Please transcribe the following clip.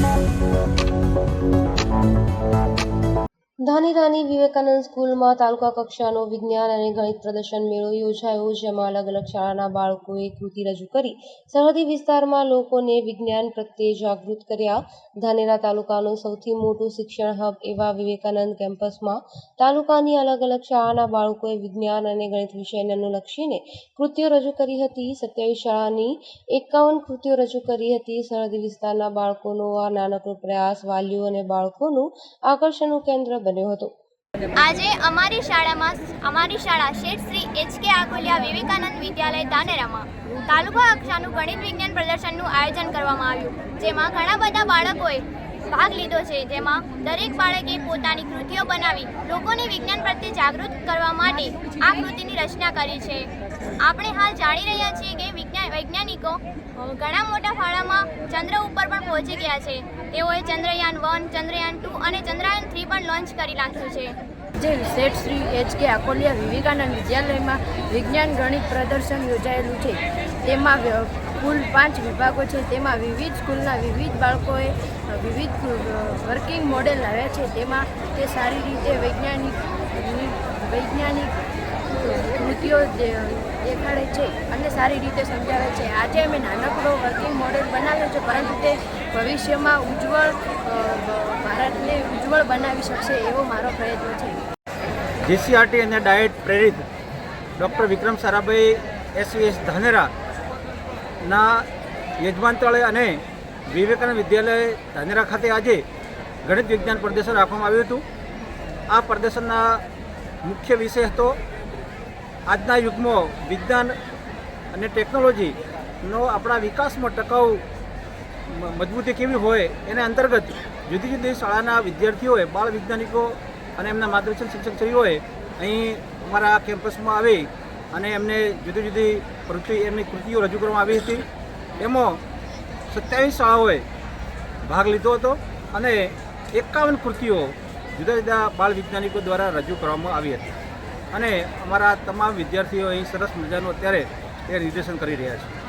Thank you. ધાનેરાની Vivekananda સ્કૂલમાં તાલુકા કક્ષાનો વિજ્ઞાન અને ગણિત પ્રદર્શન મેળો યોજાયો, જેમાં અલગ અલગ શાળાના બાળકોએ કૃતિ રજૂ કરી. સરહદી વિસ્તારમાં લોકોને વિજ્ઞાન પ્રત્યે જાગૃત કર્યા. ધાનેરા તાલુકાનું સૌથી મોટું શિક્ષણ હબ એવા વિવેકાનંદ કેમ્પસમાં તાલુકાની અલગ અલગ શાળાના બાળકોએ વિજ્ઞાન અને ગણિત વિષયને અનુલક્ષીને કૃતિઓ રજૂ કરી હતી. સત્યાવીસ શાળાની એકાવન કૃતિઓ રજૂ કરી હતી. સરહદી વિસ્તારના બાળકોનો આ નાનકડો પ્રયાસ વાલીઓ અને બાળકોનું આકર્ષણનું કેન્દ્ર બન્યો. હતો. આજે અમારી શાળામાં અમારી શાળા શેઠ શ્રી એચ કે આકોલિયા વિવેકાનંદ વિદ્યાલય ધાનેરામાં તાલુકા કક્ષાનું ગણિત વિજ્ઞાન પ્રદર્શનનું આયોજન કરવામાં આવ્યું, જેમાં ઘણા બધા બાળકોએ ભાગ લીધો છે, જેમાં દરેક બાળકે પોતાની કૃતિઓ બનાવી લોકોને વિજ્ઞાન પ્રત્યે જાગૃત કરવા માટે આ કૃતિની રચના કરી છે. આપણે હાલ જાણી રહ્યા છીએ કે વિજ્ઞાન વૈજ્ઞાનિકો ઘણા મોટા ફાળામાં ચંદ્ર ઉપર પણ પહોંચી ગયા છે. તેઓએ ચંદ્રયાન વન, ચંદ્રયાન ટુ અને ચંદ્રયાન થ્રી પણ લોન્ચ કરી નાખ્યું છે. જે શેઠ શ્રી એચ કે આકોલિયા વિવેકાનંદ વિદ્યાલયમાં વિજ્ઞાન ગણિત પ્રદર્શન યોજાયેલું છે. તેમાં કુલ પાંચ વિભાગો છે. તેમાં વિવિધ સ્કૂલના વિવિધ બાળકોએ વિવિધ વર્કિંગ મોડેલ લાવ્યા છે. તેમાં તે સારી રીતે વૈજ્ઞાનિક વૈજ્ઞાનિક દે- દેખાડે છે અને સારી રીતે સમજાવે છે. આજે અમે નાનકડો વર્કિંગ મોડેલ બનાવ્યો છે, પરંતુ તે ભવિષ્યમાં ઉજ્જવળ ભારતને ઉજ્જવળ બનાવી શકશે એવો મારો પ્રયત્ન છે. જીસીઆરટી અને ડાયટ પ્રેરિત ડૉક્ટર વિક્રમ સારાભાઈ, એસવીએસ ધાનેરાના યજમાન તળે અને વિવેકાનંદ વિદ્યાલય ધાનેરા ખાતે આજે ગણિત વિજ્ઞાન પ્રદર્શન રાખવામાં આવ્યું હતું. આ પ્રદર્શનના મુખ્ય વિષય હતો આજના યુગમાં વિજ્ઞાન અને ટેકનોલોજીનો આપણા વિકાસમાં ટકાઉ મજબૂતી કેવી હોય એના અંતર્ગત જુદી જુદી શાળાના વિદ્યાર્થીઓએ, બાળ વૈજ્ઞાનિકો અને એમના માર્ગદર્શન શિક્ષકશ્રીઓએ અહીં અમારા કેમ્પસમાં આવી અને એમને જુદી જુદી પ્રવૃત્તિ, એમની કૃતિઓ રજૂ કરવામાં આવી હતી. એમાં સત્યાવીસ શાળાઓએ ભાગ લીધો હતો અને એકાવન કૃતિઓ જુદા જુદા બાળ વૈજ્ઞાનિકો દ્વારા રજૂ કરવામાં આવી હતી. અને અમારા તમામ વિદ્યાર્થીઓ અહીં સરસ મજાનું અત્યારે એ રિઝર્વેશન કરી રહ્યા છે.